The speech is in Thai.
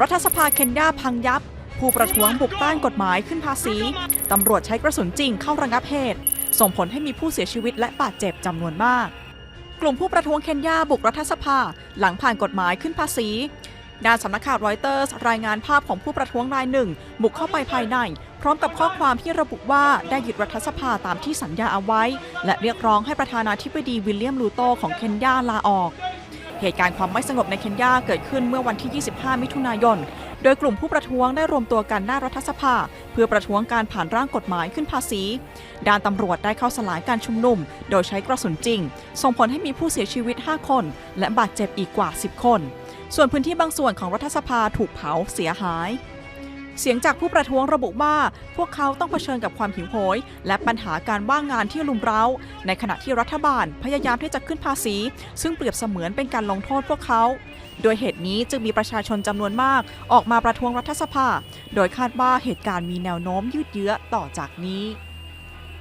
รัฐสภาเคนยาพังยับ ผู้ประท้วงบุกต้านกฎหมายขึ้นภาษี ตำรวจใช้กระสุนจริงเข้าระงับเหตุ ส่งผลให้มีผู้เสียชีวิตและบาดเจ็บจำนวนมาก กลุ่มผู้ประท้วงเคนยาบุกรัฐสภาหลังผ่านกฎหมายขึ้นภาษีด้านสำนักข่าวรอยเตอร์สรายงานภาพของผู้ประท้วงรายหนึ่ง บุกเข้าไปภายใน พร้อมกับข้อความที่ระบุว่าได้หยึดรัฐสภาตามที่สัญญาเอาไว้ และเรียกร้องให้ประธานาธิบดีวิลเลียมลูโตของเคนยาลาออก เหตุการณ์ความไม่สงบในเคนยาเกิดขึ้นเมื่อวันที่ 25 มิถุนายน โดยกลุ่มผู้ประท้วงได้รวมตัวกันหน้ารัฐสภา เพื่อประท้วงการผ่านร่างกฎหมายขึ้นภาษี ด้านตำรวจได้เข้าสลายการชุมนุม โดยใช้กระสุนจริง ส่งผลให้มีผู้เสียชีวิต 5 คน และบาดเจ็บอีกกว่า 10 คน ส่วนพื้นที่บางส่วนของรัฐสภาถูกเผาเสียหาย เสียงจากผู้ประท้วงระบุว่า พวกเขาต้องเผชิญกับความหิวโหย และปัญหาการว่างงานที่ลุมเร้า ในขณะที่รัฐบาลพยายามที่จะขึ้นภาษี ซึ่งเปรียบเสมือนเป็นการลงโทษพวกเขาโดยเหตุนี้จึงมีประชาชนจำนวนมาก ออกมาประท้วงรัฐสภา โดยคาดว่าเหตุการณ์มีแนวโน้มยืดเยื้อต่อจากนี้